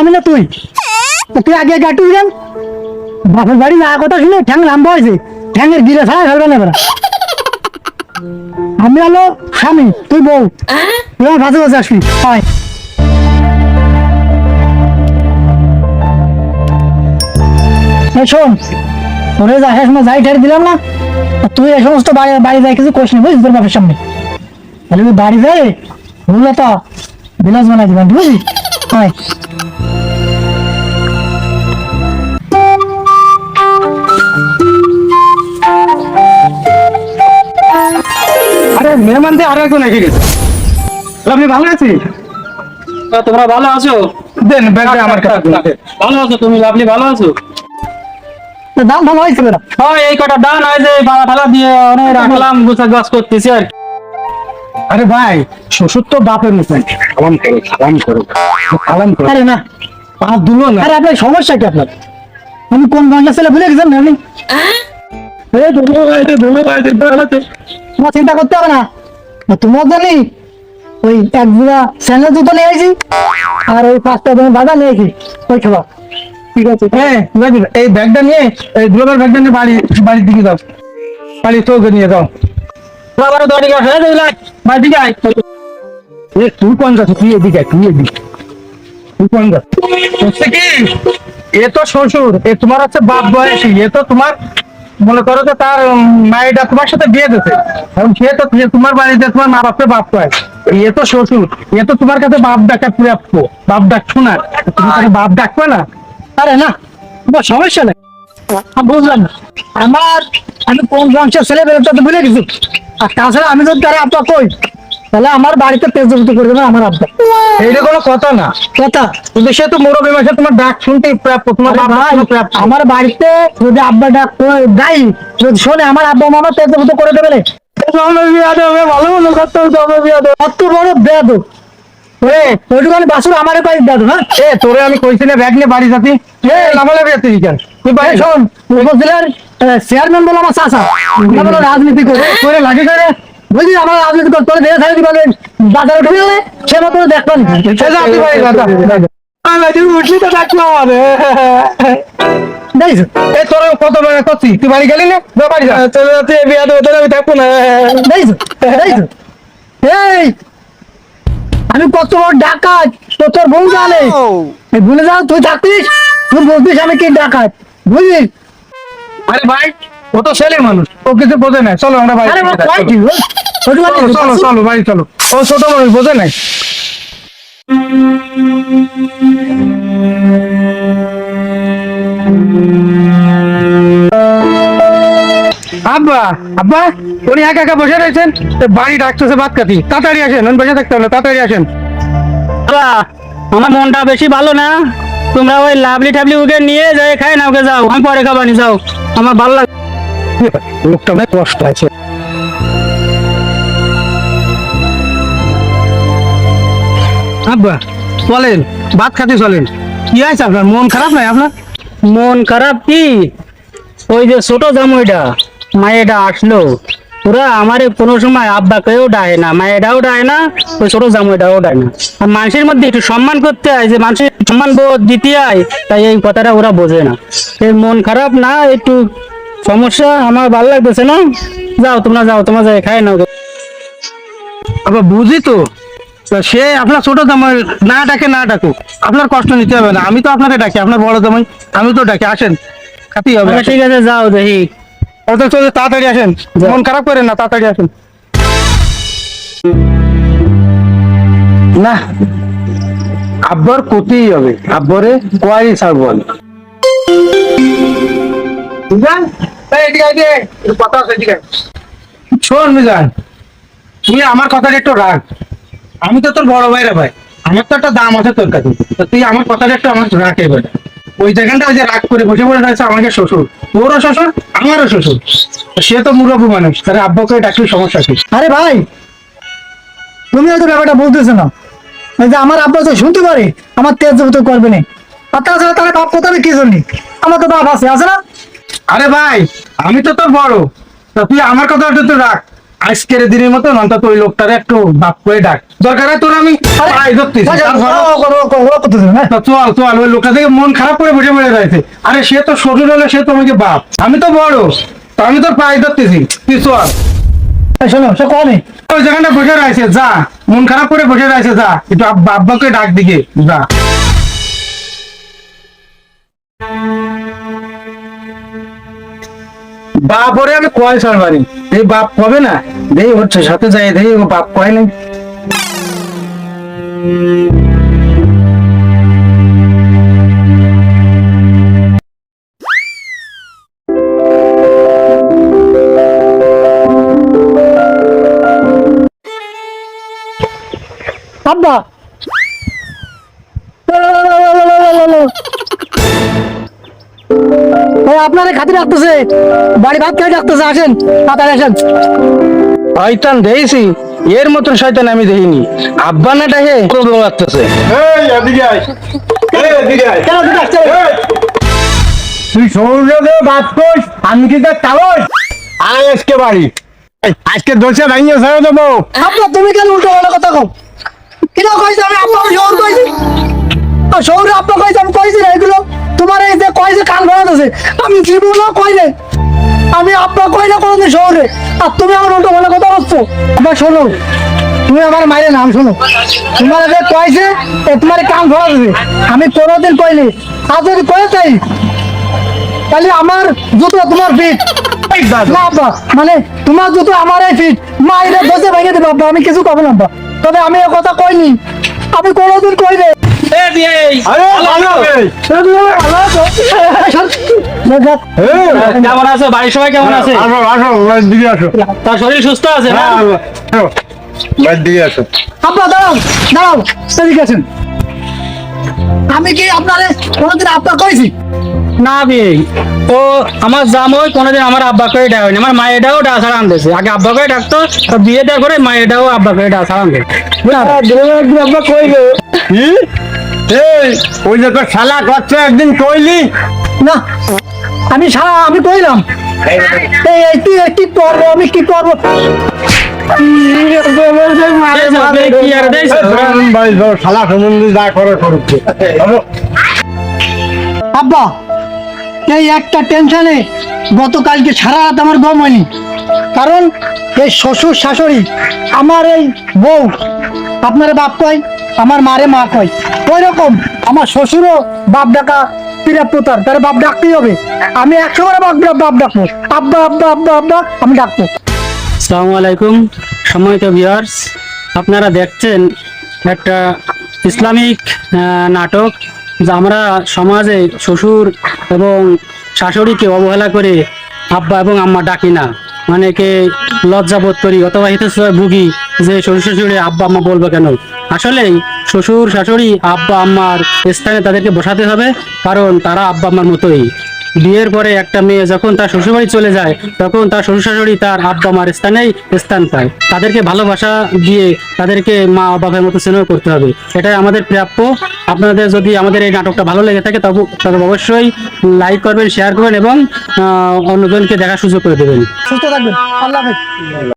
আমি না তুই? তুই আগে একটু যান বাপের বাড়ি না কথা শুনে ঠ্যাং লাম্বা হয়েছে। ঠ্যাংয়ের গিরে ছাড়া ফেলবে না আমি হলো স্বামী, তুই বউ। তুই ভাসে ভাসে আসবি। হয় শোন, তোরে যা যাই ঠের দিলাম না তুই এই সমস্ত বাড়ি বাড়ি যাই কিছু কোশ নি বুঝিস তোর বাপের সামনে। তাহলে বাড়ি যাই বুঝলো তো বিলাস বানাই দিবেন বুঝলি? হয় আরে মেহমানদের আরও একজন এসে গেছে আপনি ভালো আছেন তা তোমরা ভালো আছো দেন ব্যাগটা আমার কাছে দিন। ভালো আছো তুমি লাভলি ভালো আছো তো দাম ভালো হয়েছে বেটা হয় এই কটা ডান হয় যে পালা ঠালা দিয়ে অনেক রাখলাম গুছা গাছ করতেছি আর কি। আরে ভাই শ্বশুর তো বাপের মতন। সালাম করো সালাম করো। সালাম করো। আরে না। পা দুলো না। আরে আপনার সমস্যা কি আপনার? আমি কোন বাংলা ছেলে ভুলে গেছেন আপনি? তোমার চিন্তা করতে হবে না। তোমার জানি ওই এক জোড়া স্যান্ডেল জুতো নিয়ে আসি আর ওই পাঁচটা তুমি বাধা নিয়ে আসি ওই খাবা। ঠিক আছে। হ্যাঁ? এই ব্যাগটা নিয়ে এই দুলোবার ব্যাগটা নিয়ে বাড়ি বাড়ির দিকে যাও। বাড়ি চৌকে নিয়ে যাও। হয়ে যাবে বাড়ি দিকে আয় এ তুই কোন যাচ্ছ তুই এদিকে তুই এদিকে তুই কোন যাচ্ছ কি? এ তো শ্বশুর এ তোমার হচ্ছে বাপ বয়সী এ তো তোমার মনে করো যে তার মায়েরা তোমার সাথে বিয়ে দিয়েছে। এবং সে তো তোমার বাড়িতে তোমার মা বাপকে বাপ কয় এ তো শ্বশুর এ তো তোমার কাছে বাপ ডাকা প্রাপ্য বাপ ডাকছো না তুমি তাকে বাপ ডাকবে না? আরে না তোমার সমস্যা নেই। বুঝলাম না। আমার আমি কোন বংশের ছেলে বেরোতে তো ভুলে গেছি। আর তাছাড়া আমি যদি তারা আব্বা কই তাহলে আমার বাড়িতে তেজবতি করে দেবে আমার আব্বা। এইটা কোনো কথা না। কথা? কিন্তু সে তো মুরব্বী মাসে তোমার ডাক প্রাপ্য তোমার প্রাপ্য আমার বাড়িতে যদি আব্বা ডাক গাই যদি শোনে আমার আব্বা মামা তেজবতি করে দেবে। ভালো ভালো করতে হবে কত বড় বেদ ওইটুখানি বাসুর আমার পাই বেদ হ্যাঁ? এ তোরে আমি কইছি না ব্যাগ নিয়ে বাড়ি যাতি। এ লাভালাভি আছে কেন? তুই বাড়ি শোন উপজেলার চেয়ারম্যান বলো আমার চাষা না বলো রাজনীতি করে করে লাগে করে। বুঝলি আমার রাজনীতি করে তোর দেহে থাকতে পারবেন বাজারে ঢুকে গেলে সে মতো দেখবেন। আমি উঠলি তো তোর কত বেলা করছি? তুই বাড়ি গেলি না? বাড়ি যা। চলে যাচ্ছে বিয়া দেবো তোর আমি থাকব না। দেখছ দেখছ এই আমি কত বড় ডাকাত তো তোর বউ জানে। ভুলে যাও তুই থাকতিস? তুই বলতিস আমি কি ডাকাত। বুঝলি? আরে ভাই ও তো ছেলে মানুষ। ও কিছু বোঝে না। চলো আমরা বাড়ি চলো চলো চলো বাড়ি চলো। ও ছোট মানুষ বোঝে নাই? আব্বা আব্বা উনি একা একা বসে রয়েছেন? তো বাড়ি ডাকতেছে বাদ কাটি তাড়াতাড়ি আসেন উনি বসে থাকতে হবে না, তাড়াতাড়ি আসেন। বাবা, আমার মনটা বেশি ভালো না? তোমরা ওই লাভলি টাবলি ওকে নিয়ে যাই খাই না ওকে যাও। আমি পরে খাবানি যাও। আমার ভালো লাগে। লোকটা অনেক কষ্ট আছে। আব্বা বলেন ভাত খাতে চলেন। কি আছে আপনার? মন খারাপ নাই আপনার? মন খারাপ কি? ওই যে ছোট জামুইটা, মায়েটা আসলো। ওরা আমার কোনো সময় আব্বাকেও ডায় না মায়েরাও ডায় না ওই ছোট জামুইটাও ডায় না। আর মানুষের মধ্যে একটু সম্মান করতে হয় যে মানুষের সম্মান বোধ দিতে হয় তাই এই কথাটা ওরা বোঝে না। এই মন খারাপ না একটু সমস্যা আমার ভালো লাগতেছে না। যাও তোমরা যাও তোমরা যাই খাই নাও। আবার বুঝি তো সে আপনার ছোট জামাই না ডাকে না ডাকুক। আপনার কষ্ট নিতে হবে না আমি তো আপনাকে ডাকি আপনার বড় জামাই আমি তো ডাকি আসেন খাতেই হবে। আচ্ছা, ঠিক আছে যাও দেখি। চলে তাড়াতাড়ি আসেন। মন খারাপ করেন না তাড়াতাড়ি আসেন। না আব্বর করতেই হবে। আব্বরে কোয়ারি ছাড়বো আমি। এদিকে আয়। শোন মিজান তুই আমার কথাটা একটু রাখ। আমি তো তোর বড় ভাইরা ভাই। আমার তো একটা দাম আছে তোর কাছে। তা তুই আমার কথাটা একটু আমার রাখ এবার। ওই জায়গাটা ওই যে রাগ করে বসে পড়ে রয়েছে আমাকে শ্বশুর। তোরও শ্বশুর আমারও শ্বশুর। সে তো মুরব্বী মানুষ তাহলে আব্বাকে ডাকলে সমস্যা কি? আরে ভাই তুমি হয়তো ব্যাপারটা বলতেছো না। যে আমার আব্বা তো শুনতে পারে আমার তেজ তো করবে না। আর তাছাড়া তারা বাপ কথা কি জন্য আমার তো বাপ আছে আছে না? আরে ভাই আমি তো তোর বড়। তা তুই আমার কথাটা তো রাখ। আজকের দিনের মতো অন্তত ওই লোকটারে একটু বাপ করে ডাক। দরকার তোর আমি চল চল ওই লোকটা থেকে মন খারাপ করে বসে বসে রয়েছে। আরে সে তো শ্বশুর হলে সে তো আমাকে বাপ। আমি তো বড় তো আমি তোর পায়ে ধরতেছি। তুই চল। শোনো সে কনে ওই জায়গাটা বসে রয়েছে যা। মন খারাপ করে বসে রয়েছে যা। একটু আব্বা আব্বাকে ডাক দিকে যা। বাপ ওরে আমি কয় সারবারি এই বাপ কবে না? দেই হচ্ছে, সাথে যাই, দেই ও বাপ কয় নাই। আব্বা। আপনারে খাতির রাখতেছে। বাড়ি ভাত খেয়ে ডাকতেছে আসেন তাড়াতাড়ি আসেন। শয়তান দেখছি এর মতন শয়তান আমি দেখিনি। আব্বা না ডাকে প্রবলেম লাগতেছে। এই এদিকে আয়। এই এদিকে আয়। কেন তুই ডাকছে তুই সৌরদেব বাদ কর আমি কি তার তাবস আয় আজকে বাড়ি। আজকে দোষে ভাঙিয়ে ছেড়ে দেবো। আব্বা তুমি কেন উল্টো পাল্টা কথা কও? কিনা কইছে আমি আব্বা শহর কইছি? শহরে আব্বা কইছে আমি কইছি না এগুলো। তোমার এই যে কইছে কান ভরাতেছে আমি জীবনও কই নাই। আমি আব্বা কই না কোনোদিন শহরে? আর তুমি আমার উল্টো পাল্টা কথা বলছো? আব্বা শোনো। তুমি আমার মায়ের নাম শোনো। তোমার যে কইছে এ তোমার কান ভরাতেছে আমি কোনোদিন কইনি আর যদি কয়ে তাই তাহলে আমার জুতো তোমার ফিট আব্বা মানে তোমার জুতো আমার এই ফিট মা এটা দোষে ভেঙে দেবে আব্বা আমি কিছু পাবো না আব্বা। তবে আমি এ কথা কইনি। আমি কোনোদিন কই ভালো এই, কেমন আছো? বাড়ির সবাই কেমন আছে? আসো আসো দিকে আসো। তার শরীর সুস্থ আছে না? হ্যাঁ, দিকে আসো। দাঁড়াও দাঁড়াও সেদিকে আছেন আমি কি আপনারে কোনোদিন আব্বা কইছি না বিয়ে ও আমার জামই কোনোদিন আমার আব্বা করে ডাক হয়নি। আমার মায়েরাও ডা ছাড়া আনতেছে। আগে আব্বা করে ডাকতো তো বিয়েটা করে মায়েরাও আব্বা করে ডা ছাড়া আনতে আব্বা কইলো কি? এই ওই যে তোর শালা করছে একদিন কইলি? না আমি আমি কইলাম। এই এই তুই কি করব আমি কি করব? শালা সম্বন্ধে যা করে আব্বা এই একটা টেনশনে গতকালকে সারা রাত আমার গম হয়নি। কারণ এই শ্বশুর শাশুড়ি আমার এই বউ আপনার বাপ কয়? আমার মারে মা কয়। ওই রকম আমার শ্বশুরও বাপ ডাকা প্রাপ্য তার বাপ ডাকতেই হবে। আমি একশো বার বাপ বাপ ডাকবো। আব্বা আব্বা আব্বা আব্বা, আমি ডাকবো। আসসালামু আলাইকুম, সম্মানিত ভিউয়ার্স আপনারা দেখছেন একটা ইসলামিক নাটক, যা আমরা সমাজে শ্বশুর এবং শাশুড়িকে অবহেলা করে আব্বা এবং আম্মা ডাকি না। অনেকে লজ্জা বোধ করি, অথবা হিতশ্রয় ভুগি যে শ্বশুর শাশুড়ি আব্বা আম্মা বলব কেন? আসলে শ্বশুর শাশুড়ি আব্বা আম্মার স্থানে তাদেরকে বসাতে হবে, কারণ তারা আব্বা আম্মার মতোই। বিয়ের পরে একটা মেয়ে যখন তার শ্বশুরবাড়ি চলে যায়, তখন তার শ্বশুর শাশুড়ি তার আব্বা মার স্থানেই স্থান পায়। তাদেরকে ভালোবাসা দিয়ে তাদেরকে মা বাবার মতো স্নেহ করতে হবে। এটাই আমাদের প্রাপ্য। আপনাদের যদি আমাদের এই নাটকটা ভালো লেগে থাকে, তবে তবে অবশ্যই লাইক করবেন শেয়ার করবেন এবং অন্যজনকে দেখার সুযোগ করে দেবেন। সুস্থ থাকবেন। আল্লাহ